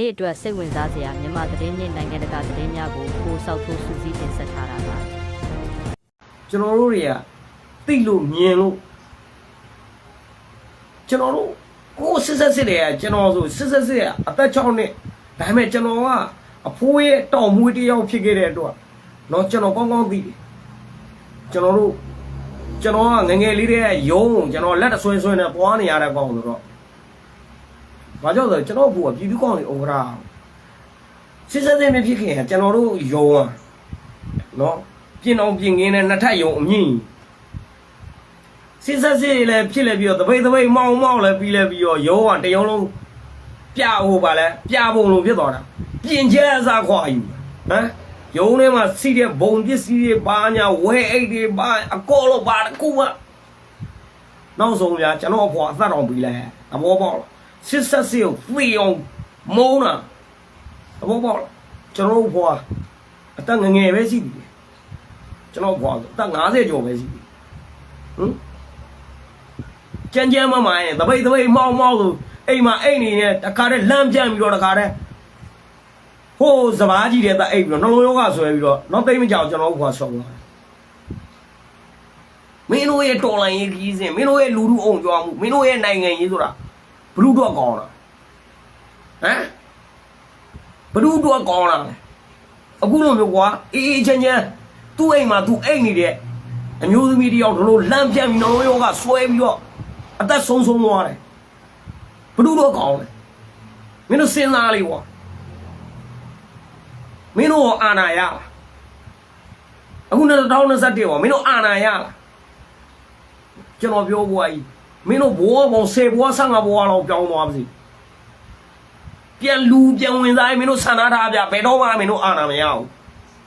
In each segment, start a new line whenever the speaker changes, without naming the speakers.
နေ့အတွက်စိတ်ဝင်စားစရာမြန်မာသတင်းနှင့်နိုင်ငံတကာသတင်းများကိုပိုဆောက်ဖို့စူးစီးတင်ဆက်ထားတာပါ
ကျွန်တော်တို့တွေကသိလို့မြင်လို့ကျွန်တော်တို့ကိုစစ်ဆက်စစ်တွေကကျွန်တော်ဆိုစစ်ဆက်စစ်ကအသက်6နှစ်ဒါပေမဲ့ကျွန်တော်ကအဖိုးရဲ့တောင်မွေးတယောက်ဖြစ်ခဲ့တဲ့အတွက်တော့ကျွန်တော်ကောင်းကောင်းသိတယ်ကျွန်တော်တို့ကျွန်တော်ကငငယ်လေးတည်းကရုံးကျွန်တော်လက်တဆွဲဆွဲနဲ့ပွားနေရတဲ့ကောင်ဆိုတော့ ဘာကြောင့်လဲကျွန်တော်အဖိုးကပြည်သူကောင်တွေဩဂရာစစ်ဆက်စစ်မဖြစ်ခင်ကကျွန်တော်တို့ယုံอ่ะเนาะ ပြင်အောင်ပြင်ခင်းနဲ့နှစ်ထပ်ယုံအမြင့်စစ်ဆက်စစ်လည်းဖြစ်လည်းပြီးတော့တပိတ်တပိတ်မောင်းမောင်းလည်းပြီးလည်းပြီးတော့ရောကတရုံလုံးပြဟိုပါလဲပြပုံလိုဖြစ်သွားတာပြင်ကျဲအစားခွာယူဟမ်ယုံထဲမှာစီးတဲ့ဘုံပစ္စည်းတွေပါညာဝဲအိတ်တွေပါအကောလို့ပါတကူမနောက်ဆုံးဗျာကျွန်တော်အဖွာအသက်တော်ပြီးလဲသဘောပေါက်လား စစ်ဆက်စစ်ကိုသိအောင်မုန်းတာသဘောပေါက်လားကျွန်တော်အဖွာအသက်ငယ်ငယ်ပဲရှိသေးတယ်ကျွန်တော်ဘွားဆိုအသက်50ကျော်ပဲရှိပြီဟမ်ကြမ်းကြမ်းမမရင်တပိတ်တပိတ်မောင်းမောင်းဆိုအိမ်မှာအိမ်နေနဲ့တခါတည်းလမ်းပြန့်ပြီးတော့တခါတည်းဟိုးစပားကြီးတဲ့တအိပ်ပြီးတော့နှလုံးရောဂါဆွဲပြီးတော့နောက်သိမ့်မကြောက်ကျွန်တော်ဘွားဆုံးလာတယ်မင်းတို့ရဲ့တော်လိုင်းရေးကြီးစဉ်မင်းတို့ရဲ့လူလူအောင်ကြွားမှုမင်းတို့ရဲ့နိုင်ငံရေးဆိုတာ ဘလူးတော့ကောင်းလားဟမ်ဘလူးတော့ကောင်းလားအခုလိုမျိုးကွာအေးအေးချမ်းချမ်းသူ့အိမ်မှာသူအိမ်နေတဲ့အမျိုးသမီးတယောက်တို့လိုလမ်းပြန့်ပြီးနှလုံးရောဂါဆွဲပြီးတော့အသက်ဆုံးဆုံးသွားတယ်ဘလူးတော့ကောင်းတယ်မင်းတို့စဉ်းစားလေးကွာမင်းတို့အာနာရလားအခု2021ကွာမင်းတို့အာနာရလားကျွန်တော်ပြောပွားကြီး မင်းတို့ဘဝပေါင်း10ဘဝ15ဘဝလောက်ပြောင်းသွားပါစေပြန်လူပြန်ဝင်စားရင်မင်းတို့ဆန္ဒထားပြဘယ်တော့မှမင်းတို့အာနာမရဘူး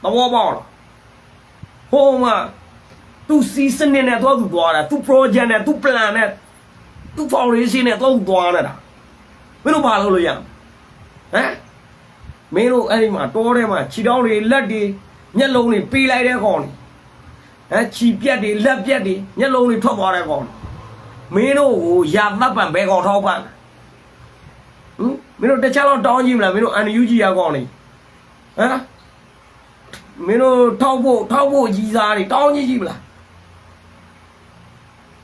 သဘောပေါက်လားဟိုမှာသူစီစနစ်နဲ့တော့သူသွားတာသူ project နဲ့သူ plan နဲ့သူ foundation နဲ့တော့သူသွားနေတာမင်းတို့ဘာလုပ်လို့ရမလဲဟမ်မင်းတို့အဲ့ဒီမှာတောထဲမှာခြေထောက်တွေလက်တွေမျက်လုံးတွေပေးလိုက်တဲ့ကောင်တွေဟမ်ခြီပြက်တွေလက်ပြက်တွေမျက်လုံးတွေထွက်သွားတဲ့ကောင်တွေ မင်းတို့ကိုရာတပ်ပံဘဲကောင်ထောက်ပံ့ဟမ်မင်းတို့တခြားတော့တောင်းကြည့်မလားမင်းတို့အန်ယူဂျီရကောင်တွေဟမ်မင်းတို့ထောက်ဖို့ထောက်ဖို့ကြီးစားတွေတောင်းကြည့်ကြည့်မလား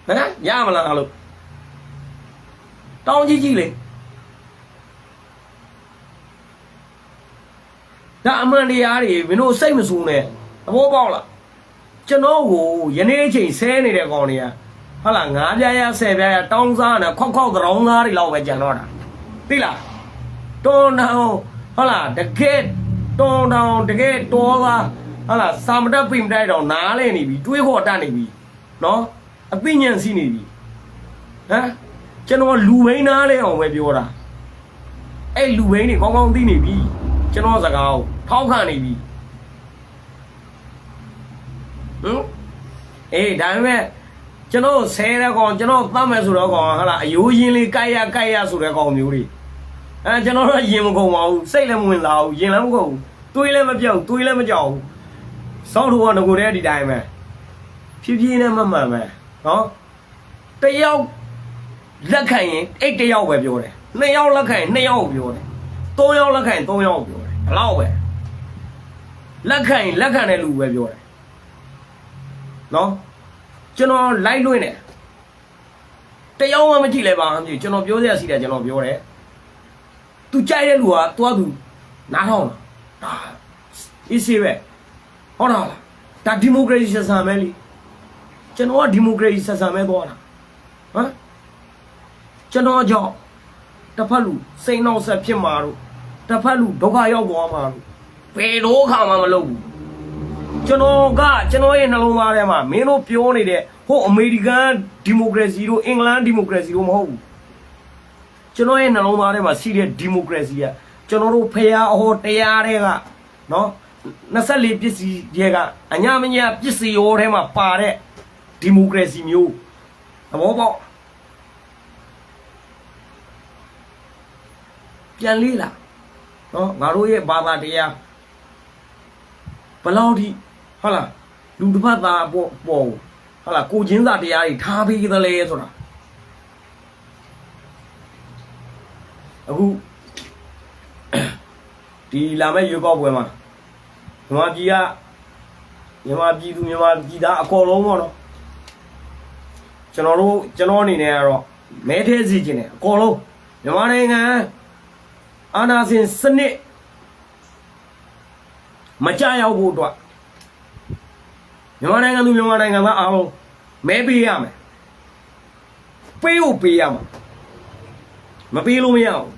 ဟမ်ရမလားလို့တောင်းကြည့်ကြည့်လေဒါအမှန်တရားတွေမင်းတို့စိတ်မဆူနဲ့သဘောပေါက်လားကျွန်တော်ကိုယနေ့အချိန်ဆဲနေတဲ့ကောင်တွေက ဟုတ်လားငါးပြားရဆယ်ပြားရတောင်းစားနေခောက်ခောက်တောင်းသားတွေလောက်ပဲကြံတော့တာသိလားတွန်းတောင်ဟုတ်လားတကယ်တွန်းတောင်တကယ်တော်သားဟုတ်လားစာမတက်ပိမတိုက်တော့နားလဲနေပြီတွေးခေါ်တတ်နေပြီနော်အသိဉာဏ်ရှိနေပြီဟမ်ကျွန်တော်လူဘိန်းနားလဲအောင်ပဲပြောတာအဲ့လူဘိန်းတွေကောင်းကောင်းသိနေပြီကျွန်တော်စကားကိုထောက်ခံနေပြီဟမ်အေးဒါပေမဲ့ ကျွန်တော်ဆဲတဲ့ကောင်ကျွန်တော်သတ်မယ်ဆိုတော့ကောင်ဟာလားအယိုးရင်းလေးကြိုက်ရကြိုက်ရဆိုတဲ့ကောင်မျိုးတွေအဲကျွန်တော်တော့ရင်မကုန်ပါဘူးစိတ်လည်းမဝင်လာဘူးရင်လည်းမကုန်ဘူးတွေးလည်းမပြောက်တွေးလည်းမကြောက်ဘူးစောက်တော်ကငကိုတဲ့ဒီတိုင်းပဲဖြည်းဖြည်းနဲ့မမှန်ပဲနော်တယောက်လက်ခံရင်အဲ့တယောက်ပဲပြောတယ်နှစ်ယောက်လက်ခံရင်နှစ်ယောက်ပြောတယ်သုံးယောက်လက်ခံရင်သုံးယောက်ပြောတယ်ဘလောက်ပဲလက်ခံရင်လက်ခံတဲ့လူပဲပြောတယ်နော် ကျွန်တော်လိုက်လွင့်တယ်တယောက်မှမကြည့်လဲပါမကြည့်ကျွန်တော်ပြောစရာရှိတယ်ကျွန်တော်ပြောတယ်သူကြိုက်တဲ့လူကသွားသူနားထောင်တာဒါအစ်စေးပဲဟုတ်လားဒါဒီမိုကရေစီဆက်ဆံမဲလीကျွန်တော်ကဒီမိုကရေစီဆက်ဆံမဲသွားတာဟမ်ကျွန်တော်ကြောင့်တစ်ဖက်လူစိတ်နှောက်ဆက်ဖြစ်မှာတို့တစ်ဖက်လူဒုက္ခရောက်သွားမှာတို့ဘယ်တော့ခါမှမလုပ်ဘူး ကျွန်တော်ကကျွန်တော်ရဲ့နှလုံးသားထဲမှာမင်းတို့ပြောနေတဲ့ဟိုအမေရိကန်ဒီမိုကရေစီတို့အင်္ဂလန်ဒီမိုကရေစီတို့မဟုတ်ဘူးကျွန်တော်ရဲ့နှလုံးသားထဲမှာရှိတဲ့ဒီမိုကရေစီကကျွန်တော်တို့ဖရာအဟောတရားတွေကနော်24ပစ္စည်းတွေကအညာမညာပစ္စည်းရောထဲမှာပါတဲ့ဒီမိုကရေစီမျိုးသဘောပေါက်ပြန်လေးလာနော်ငါတို့ရဲ့ဘာသာတရားဘယ်လောက်ထိ ဟုတ်လားလူတစ်ဖက်သားပေါ့ပေါ့ဟုတ်လားကိုချင်းစာတရားတွေထားပြီးသလဲဆိုတာအခုဒီလာမဲ့ရွေးကောက်ပွဲမှာမြန်မာပြည်ကမြန်မာပြည်သူမြန်မာပြည်သားအကောလုံးပေါ့နော်ကျွန်တော်တို့ကျွန်တော်အနေနဲ့ကတော့မဲထဲစီခြင်းတယ်အကောလုံးမြန်မာနိုင်ငံအာဏာရှင်စနစ်မကြရောက်ဖို့အတွက် မြန်မာနိုင်ငံသူမြန်မာနိုင်ငံသားအားလုံးမဲပေးရမယ်ပေးဖို့ပေးရမှာမပေးလို့မရဘူး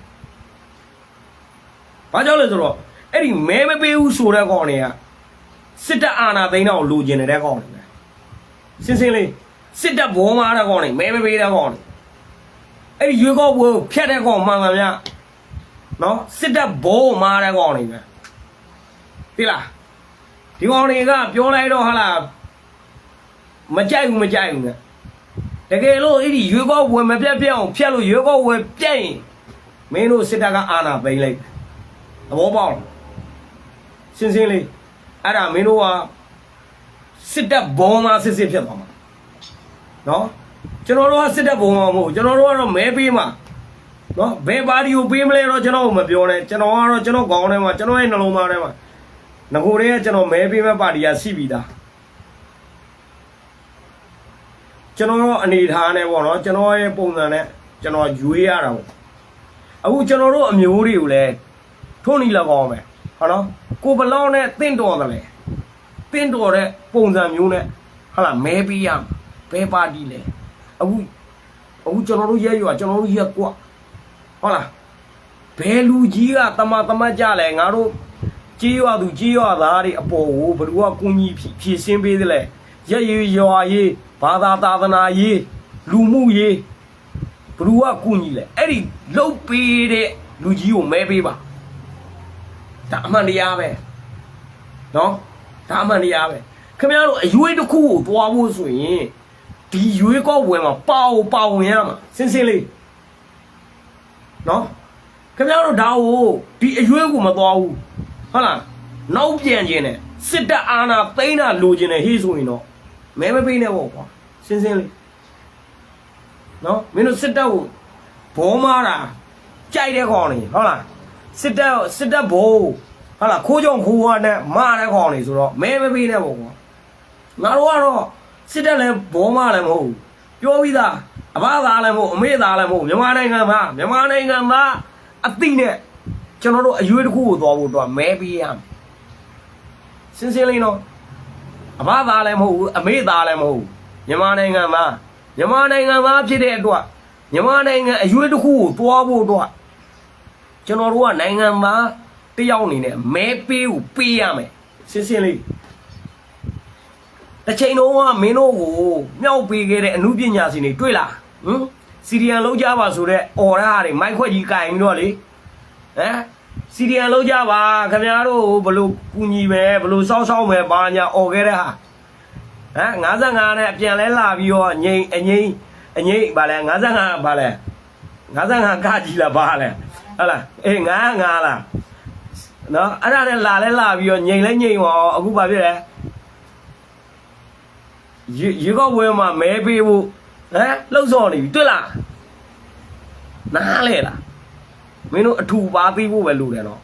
ဘာကြောင့်လဲဆိုတော့အဲ့ဒီမဲမပေးဘူးဆိုတဲ့ကောင်တွေကစစ်တပ်အာဏာသိမ်းတော့လိုချင်နေတဲ့ကောင်တွေပဲစင်းစင်းလေးစစ်တပ်ဘောမာတဲ့ကောင်တွေမဲမပေးတဲ့ကောင်တွေအဲ့ဒီရွေးကောက်ပွဲကိုဖျက်တဲ့ကောင်မှန်ပါဗျာနော်စစ်တပ်ဘောမာတဲ့ကောင်တွေပဲသိလား ဒီကောင်တွေကပြောလိုက်တော့ဟာလားမကြိုက်ဘူးမကြိုက်ဘူးနဲ့တကယ်လို့အဲ့ဒီရွေးကောက်ပွဲမပြတ်ပြတ်အောင်ဖျက်လို့ရွေးကောက်ပွဲပြတ်ရင်မင်းတို့စစ်တပ်ကအာဏာသိမ်းလိုက်သဘောပေါက်လားစင်းစင်းလေးအဲ့ဒါမင်းတို့ကစစ်တပ်ဘောမာစစ်စစ်ဖြစ်သွားမှာနော်ကျွန်တော်တို့ကစစ်တပ်ဘောမာမဟုတ်ဘူးကျွန်တော်တို့ကတော့မဲပေးမှာနော်ဘယ်ပါတီကိုပေးမလဲတော့ကျွန်တော်မပြောနဲ့ကျွန်တော်ကတော့ကျွန်တော်ခေါင်းထဲမှာကျွန်တော်ရဲ့နှလုံးသားထဲမှာ ငကိုတည်းကကျွန်တော်မဲပေးမဲ့ပါတီကရှိပြီသားကျွန်တော်အနေထားနဲ့ပေါ့နော်ကျွန်တော်ရဲ့ပုံစံနဲ့ကျွန်တော်ရွေးရတာပေါ့အခုကျွန်တော်တို့အမျိုးတွေကိုလည်းထုံးနီလောက်အောင်ပဲဟုတ်နော်ကိုဘလောင်းနဲ့တင့်တော်တယ်လေတင့်တော်တဲ့ပုံစံမျိုးနဲ့ဟာလာမဲပေးရမှာဘယ်ပါတီလဲအခုအခုကျွန်တော်တို့ရဲရွာကျွန်တော်တို့ရက်ကွဟုတ်လားဘယ်လူကြီးကတမတမကြလဲငါတို့ ကြီးရွာသူကြီးရွာသားတွေအပေါ်ကိုဘယ်သူကကုညီဖြည့်ဖြည့်ရှင်းပေးသလဲရက်ရွရွာရေးဘာသာသာသနာရေးလူမှုရေးဘယ်သူကကုညီလဲအဲ့ဒီလုတ်ပေးတဲ့လူကြီးကိုမဲပေးပါဒါအမှန်တရားပဲနော်ဒါအမှန်တရားပဲခင်ဗျားတို့အရွေးတစ်ခုကိုတွားဖို့ဆိုရင်ဒီရွေးကောက်ပွဲမှာပါအောင်ပါဝင်ရမှာစင်းစင်းလေးနော်ခင်ဗျားတို့ဒါကိုဒီအရွေးကိုမသွားဘူး ဟုတ်လားနောက်ပြန်ခြင်းနဲ့စစ်တပ်အာဏာသိမ်းတာလိုချင်တယ်ဟေးဆိုရင်တော့မဲမပေးနဲ့ပေါ့ကွာစင်းစင်းလေးနော်မင်းတို့စစ်တပ်ကိုဘောမာတာကြိုက်တဲ့ကောင်နေဟုတ်လားစစ်တပ်စစ်တပ်ဘိုးဟာလာခိုးကြောင်ခိုးဝါနဲ့မာတဲ့ခေါင်နေဆိုတော့မဲမပေးနဲ့ပေါ့ကွာငါတို့ကတော့စစ်တပ်လည်းဘောမလည်းမဟုတ်ဘူးပြောပြီးသားအဘသားလည်းမဟုတ်အမေသားလည်းမဟုတ်မြန်မာနိုင်ငံမှာမြန်မာနိုင်ငံမှာအသိနဲ့ ကျွန်တော်တို့အရွေးတစ်ခုကိုသွားဖို့တော့မဲပေးရမယ်စင်းစင်းလေးနော်အဘသားလည်းမဟုတ်ဘူးအမေသားလည်းမဟုတ်ဘူးမြန်မာနိုင်ငံမှာမြန်မာနိုင်ငံမှာဖြစ်တဲ့အတွက်မြန်မာနိုင်ငံအရွေးတစ်ခုကိုသွားဖို့တော့ကျွန်တော်တို့ကနိုင်ငံသားတယောက်အနေနဲ့မဲပေးကိုပေးရမယ်စင်းစင်းလေးတစ်ချိန်လုံးကမင်းတို့ကိုမြောက်ပေးခဲ့တဲ့အမှုပညာရှင်တွေတွေ့လားဟမ်စီရီယန်လုံးကြပါဆိုတော့အော်ရတွေမိုက်ခွက်ကြီးကင်ပြီးတော့လေဟမ် စီရီယန်လုံးကြပါခင်ဗျားတို့ဘလို့ကူညီမယ်ဘလို့စောက်စောက်မယ်ဘာညာអော်ခဲ့တဲ့ဟာဟမ်55နဲ့ပြန်လဲလာပြီးတော့ငိမ့်အငိမ့်အငိမ့်ဗာလဲ55ဗာလဲ55ကကြီးလားဗာလဲဟုတ်လားအေး55လားနော်အဲ့ဒါနဲ့လာလဲလာပြီးတော့ငိမ့်လဲငိမ့်ရောအခုဗာဖြစ်လဲရေရေကောက်ပွဲမှာမဲပေးဖို့ဟမ်လှုပ်ဆော်နေပြီတွေ့လားနားလဲလား မင်းတို့အထူပါသိဖို့ပဲလိုတယ်နော်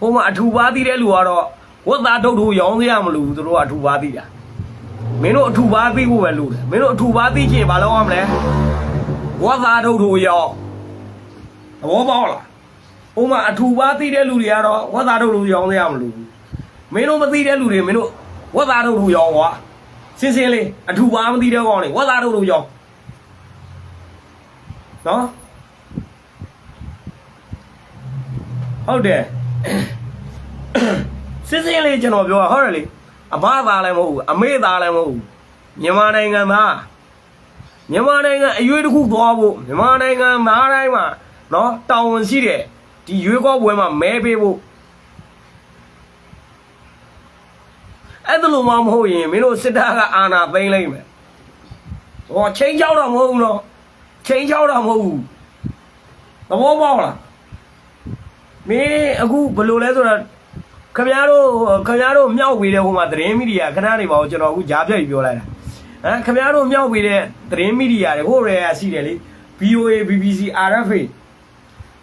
ဟိုမှာအထူပါသိတဲ့လူကတော့ဝတ်သားထုတ်ထုတ်ရောင်းစရာမလိုဘူးသူတို့ကအထူပါသိတာမင်းတို့အထူပါသိဖို့ပဲလိုတယ်မင်းတို့အထူပါသိချင်ဘာလုပ်ရမလဲဝတ်သားထုတ်ထုတ်ရောင်းသဘောပေါက်လားဟိုမှာအထူပါသိတဲ့လူတွေကတော့ဝတ်သားထုတ်ထုတ်ရောင်းစရာမလိုဘူးမင်းတို့မသိတဲ့လူတွေမင်းတို့ဝတ်သားထုတ်ထုတ်ရောင်းကွာစင်းစင်းလေးအထူပါမသိတဲ့ကောင်တွေဝတ်သားထုတ်ထုတ်ရောင်းနော် ဟုတ်တယ်စစ်စင်းလေးကျွန်တော်ပြောတာဟုတ်တယ်လေအဘသားလည်းမဟုတ်ဘူးအမေသားလည်းမဟုတ်ဘူးမြန်မာနိုင်ငံသားမြန်မာနိုင်ငံအရွေးတစ်ခုသွားဖို့မြန်မာနိုင်ငံသားတိုင်းမှာနော်တောင်းဝန်ရှိတယ်ဒီရွေးကောက်ပွဲမှာမဲပေးဖို့အဲ့ဒါလိုမှမဟုတ်ရင်မင်းတို့စစ်တပ်ကအာဏာသိမ်းလိုက်မယ်ဟောချိန်ချောက်တော့မဟုတ်ဘူးနော်ချိန်ချောက်တော့မဟုတ်ဘူးသဘောပေါက်လား မင်းအခုဘယ်လိုလဲဆိုတော့ခင်ဗျားတို့ခင်ဗျားတို့မြောက်ပေးတဲ့ဟိုမှာသတင်းမီဒီယာခဏနေပါဦးကျွန်တော်အခုကြားပြတ်ပြီးပြောလိုက်တာဟမ်ခင်ဗျားတို့မြောက်ပေးတဲ့သတင်းမီဒီယာတွေဟိုရဲအရှိတယ်လေ VOA BBC RFA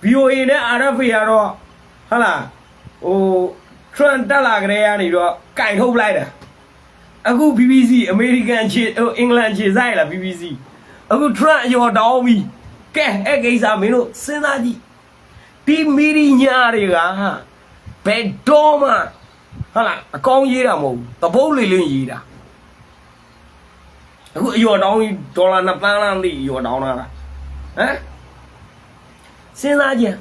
VOA နဲ့ RFA ကတော့ဟုတ်လားဟို Trump တက်လာကြတဲ့ကနေတော့ကင်ထုတ်လိုက်တာအခု BBC American ခြေဟို England ခြေဆိုင်လား BBC အခု Trump အယောတောင်းပြီကဲအဲ့ကိစ္စမင်းတို့စဉ်းစားကြည့် ဒီမီဒီညာတွေကဘယ်တော့မှဟာလားအကောင်းရေးတာမဟုတ်ဘူးတပုတ်လေးလေးရေးတာအခုအယောတောင်းကြီးဒေါ်လာ2ပန်းလားမသိအယောတောင်းလာတာဟမ်စဉ်းစားကြည့်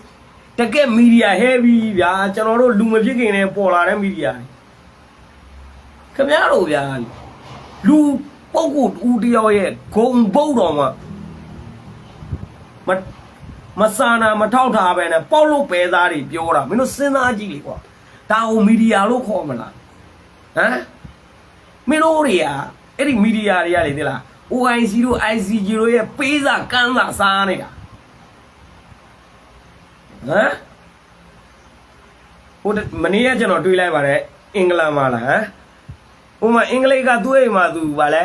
တကက်မီဒီယာဟဲပြီဗျာကျွန်တော်တို့လူမဖြစ်ခင်နဲ့ပေါ်လာတဲ့မီဒီယာတွေခင်ဗျားတို့ဗျာလူပုဂ္ဂိုလ်ဦးတယောက်ရဲ့ဂုံပုတ်တော်မှာမ မဆာနာမထောက်ထားပဲနဲ့ပေါက်လို့ပဲသားတွေပြောတာမင်းတို့စဉ်းစားကြည့်လေကွာဒါဟိုမီဒီယာလို့ခေါ်မလားဟမ်မင်းတို့တွေကအဲ့ဒီမီဒီယာတွေကလေသိလား OIC တို့ ICG တို့ရဲ့ပေးစာကမ်းစာစားနေတာဟမ်ဟိုတမနေ့ကကျွန်တော်တွေးလိုက်ပါတယ်အင်္ဂလန်မှာလားဟမ်ဟိုမှာအင်္ဂလိပ်ကသူ့အိမ်မှာသူဗာလဲ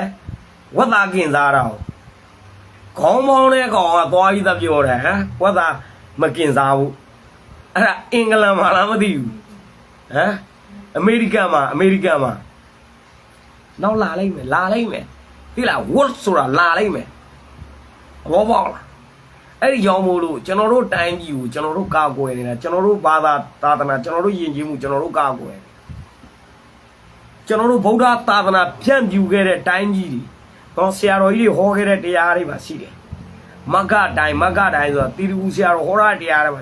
ဝက်သားကင်စားတာဟော ခေါင်းမောင်းတဲ့ကောင်ကသွားပြီးသားပြောတယ်ဟမ်ဝက်သားမကင်စားဘူးအဲ့ဒါအင်္ဂလန်မှာလားမသိဘူးဟမ်အမေရိကန်မှာအမေရိကန်မှာနောက်လာလိုက်မယ်လာလိုက်မယ်သိလားဝတ်ဆိုတာလာလိုက်မယ်ဘောပေါက်လားအဲ့ဒီကြောင့်မို့လို့ကျွန်တော်တို့တိုင်းပြည်ကိုကျွန်တော်တို့ကာကွယ်နေတာကျွန်တော်တို့ဘာသာသာသနာကျွန်တော်တို့ယဉ်ကျေးမှုကျွန်တော်တို့ကာကွယ်ကျွန်တော်တို့ဗုဒ္ဓသာသနာဖြန့်ဖြူခဲ့တဲ့တိုင်းပြည်တွေ တော့ဆရာတော်ကြီးတွေဟောခဲ့တဲ့တရားတွေပါရှိတယ်မဂ္ဂတိုင်းမဂ္ဂတိုင်းဆိုတာတီတူဆရာတော်ဟောတဲ့တရားတွေပါ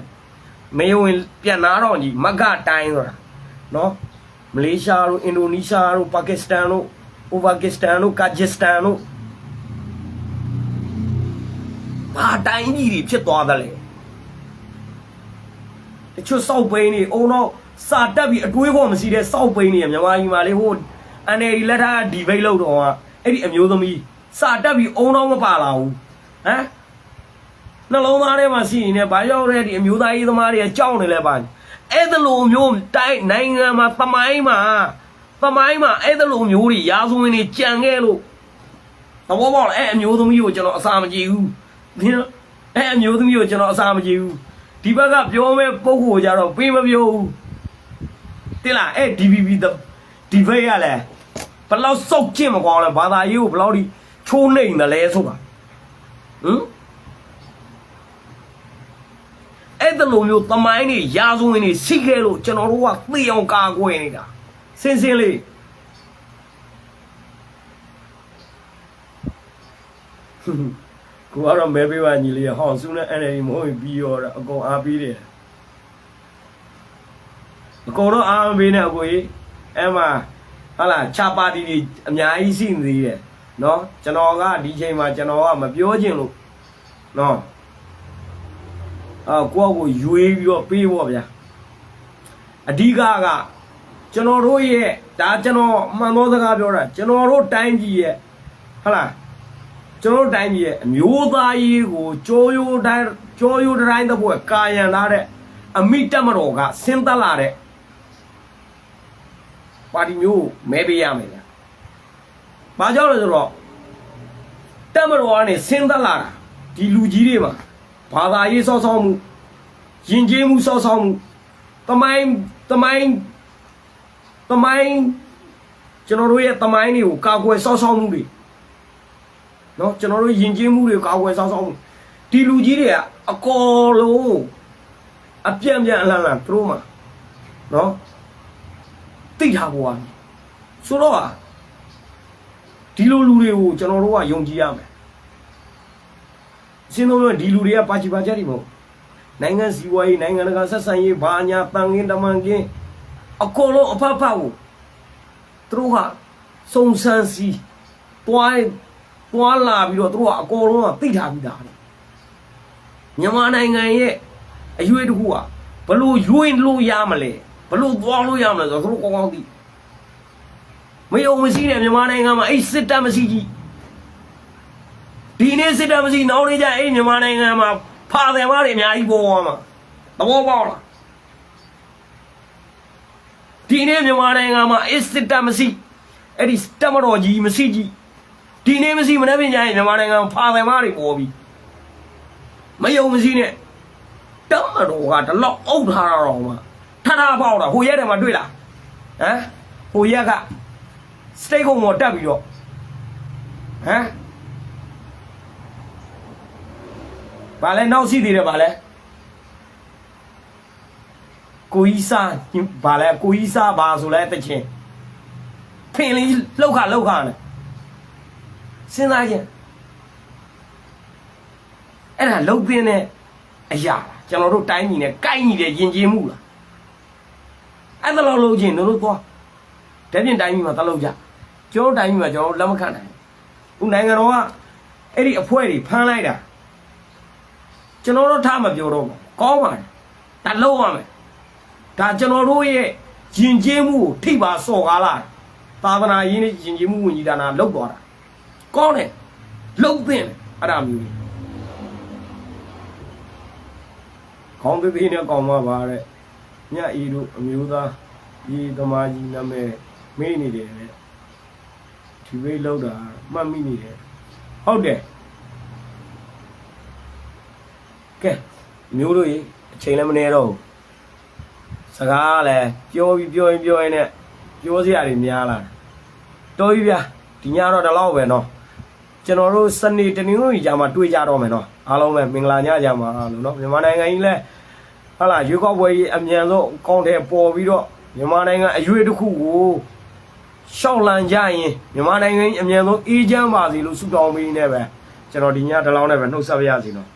မေယဝင်ပြန်နာတော်ကြီးမဂ္ဂတိုင်းဆိုတာနော်မလေးရှားတို့အင်ဒိုနီးရှားတို့ပါကစ္စတန်တို့ဥပကစ္စတန်တို့ကာဂျစ်စတန်တို့ဘာတိုင်းကြီးတွေဖြစ်သွားတယ်လေတချို့စောက်ပိန်းနေအုံတော့စာတက်ပြီးအတွေးခေါ်မရှိတဲ့စောက်ပိန်းနေမြန်မာပြည်မှာလေဟိုအနေဒီလက်ထားဒီဘိတ်လောက်တော့က အဲ့ဒီအမျိုးသမီးစာတက်ပြီးအုံတော့မပါလာဘူးဟမ်နှလုံးသားထဲမှာရှိနေတယ်ဘာရောက်တဲ့ဒီအမျိုးသားရေးသမားတွေကကြောက်နေလဲပါအဲ့ဒါလိုမျိုးတိုင်းနိုင်ငံမှာသမိုင်းမှာသမိုင်းမှာအဲ့ဒါလိုမျိုးတွေရာဇဝင်တွေကြံခဲ့လို့သဘောပေါက်လားအဲ့အမျိုးသမီးကိုကျွန်တော်အစာမကြည့်ဘူးဒီနော်အဲ့အမျိုးသမီးကိုကျွန်တော်အစာမကြည့်ဘူးဒီဘက်ကပြောမဲ့ပုံကိုကြတော့ပေးမပြောဘူးတင်လားအဲ့ DVB ဒီဘက်ကလည်း ဘယ်လောက်စောက်ကျင့်မကောင်းလဲဘာသာရေးကိုဘယ်လောက်ဒီချိုးနှိမ်တယ်လဲဆိုတာဟမ်အဲ့ဒါလိုမျိုးတမိုင်းတွေရာဇဝင်တွေစိခဲ့လို့ကျွန်တော်တို့ကသိအောင်ကာကွယ်နေတာစင်စင်လေးကိုကတော့မဲပေးပါညီလေးဟောင်းစုနဲ့ NLD မဟုတ်ရင်ပြီးရောတာအကုန်အားပေးတယ်အကုန်တော့အားမပေးနဲ့အကိုကြီးအဲ့မှာ ဟာလာခြာပါတီတွေအများကြီးရှိနေသေးတယ်နော်ကျွန်တော်ကဒီချိန်မှာကျွန်တော်ကမပြောချင်လို့နော်အာကိုယ့်ကိုရွေးပြီးတော့ပေးဖို့ဗျာအဓိကကကျွန်တော်တို့ရဲ့ဒါကျွန်တော်အမှန်သောစကားပြောတာကျွန်တော်တို့တိုင်းပြည်ရဲ့ဟုတ်လားကျွန်တော်တို့တိုင်းပြည်ရဲ့အမျိုးသားရေးကိုကြောရိုးတိုင်းကြောရိုးတိုင်းတစ်ပွဲကာယံလာတဲ့အမိတက်မတော်ကဆင်းသက်လာတဲ့ ပါတီမျိုးမဲပေးရမယ်ဗျာ။ဘာကြောင့်လဲဆိုတော့တက်မတော်ကနေဆင်းသက်လာတာဒီလူကြီးတွေမှာဘာသာရေးစောစောမှုယဉ်ကျေးမှုစောစောမှုတမိုင်းတမိုင်းတမိုင်းကျွန်တော်တို့ရဲ့တမိုင်းတွေကိုကာကွယ်စောစောမှုတွေနော်ကျွန်တော်တို့ယဉ်ကျေးမှုတွေကာကွယ်စောင့်ရှောက်မှုဒီလူကြီးတွေကအကောလုံးအပြန့်ပြန့်အလှန်လှန်သူတို့မှာနော် တိတ်ထားပေါ်ပါဆိုတော့ဟာဒီလိုလူတွေကိုကျွန်တော်တို့ကယုံကြည်ရမယ်အရှင်းဆုံးပြောဒီလူတွေကပါချီပါချက်တွေမဟုတ်နိုင်ငံစီးပွားရေးနိုင်ငံတကာဆက်ဆံရေးဘာညာတန်ခင်းတမန်ခင်းအကုန်လုံးအဖက်ဖက်ကိုသူတို့ကစုံစမ်းစီတွားတွားလာပြီးတော့သူတို့ကအကောလုံးကသိထားပြီးသားတယ်မြန်မာနိုင်ငံရဲ့အရွေးတစ်ခုကဘလို့ရွေးလို့ရမလဲ ဘလို့သွားလို့ရမလဲဆိုတော့သူတို့ကောင်းကောင်းသိမယုံမရှိတဲ့မြန်မာနိုင်ငံမှာအဲ့စစ်တပ်မရှိကြီးဒီနေ့စစ်တပ်မရှိနောက်နေ့ကျအဲ့မြန်မာနိုင်ငံမှာဖာတယ်မားတွေအများကြီးပေါ်သွားမှာသဘောပေါက်လားဒီနေ့မြန်မာနိုင်ငံမှာအဲ့စစ်တပ်မရှိအဲ့ဒီတပ်မတော်ကြီးမရှိကြီးဒီနေ့မရှိမနေ့ပြင်ကြရင်မြန်မာနိုင်ငံဖာတယ်မားတွေပေါ်ပြီမယုံမရှိနဲ့တမတော်ကတလောက်အုပ်ထားတာတော့မှ ထထထပေါက်တာဟိုရက်တယ်မှာတွေ့လားဟမ်ဟိုရက်ကစတိတ်ကုံပေါ်တက်ပြီးတော့ဟမ်ဘာလဲနောက်ရှိသေးတယ်ဘာလဲကိုကြီးစားဘာလဲကိုကြီးစားဘာဆိုလဲတချင်ဖင်လေးလှုပ်ခါလှုပ်ခါနဲ့စဉ်းစားခြင်းအဲ့ဒါလှုပ်ပင်းတဲ့အရာလားကျွန်တော်တို့တိုင်းပြည်နဲ့ကိုက်ညီတဲ့ယဉ်ကျေးမှုလား အဲ့ဒါလောက်လှုပ်ခြင်းတို့တို့သွားတပြင်းတိုင်းပြည်မှာတလှုပ်ကြကျွန်တော်တို့တိုင်းပြည်မှာကျွန်တော်တို့လက်မခံနိုင်ဘူးခုနိုင်ငံတော်ကအဲ့ဒီအဖွဲ့တွေဖမ်းလိုက်တာကျွန်တော်တို့ထားမပြောတော့ဘူးကောင်းပါတယ်ဒါလှုပ်ရမယ်ဒါကျွန်တော်တို့ရဲ့ယဉ်ကျေးမှုကိုထိပါစော်ကားလာသာသနာရေးနဲ့ယဉ်ကျေးမှုဝင်ကြီးဌာနလှုပ်သွားတာကောင်းတယ်လှုပ်သင့်တယ်အဲ့ဒါမျိုးကြီးခေါင်းသေးသေးနဲ့ကောင်းမှာပါတဲ့ ညအီတို့အမျိုးသားဒီသမားကြီးနာမည်မေးနေတယ်လေဒီဝေးလောက်တာမှတ်မိနေတယ်ဟုတ်တယ်ကဲမျိုးတို့ရေအချိန်လည်းမနေတော့ဘူးစကားလည်းပြောပြီးပြောရင်ပြောရင်နဲ့ပြောစရာတွေများလာတော်ပြီဗျာဒီညတော့ဒီလောက်ပဲနော်ကျွန်တော်တို့စနေတနင်္ဂနွေကြာမှာတွေ့ကြတော့မယ်နော်အားလုံးပဲမင်္ဂလာညကြမှာလို့နော်မြန်မာနိုင်ငံကြီးလဲ ဟာလာရွေးကောက်ပွဲကြီးအမြန်ဆုံးအကောင့်ထဲပေါ်ပြီးတော့မြန်မာနိုင်ငံအရွေးတစ်ခုကိုရှောက်လန်ကြရင်မြန်မာနိုင်ငံကြီးအမြန်ဆုံးအေးချမ်းပါစေလို့ဆုတောင်းပေးနေပဲကျွန်တော်ဒီညဒီလောက်နဲ့ပဲနှုတ်ဆက်ပါရစီနော်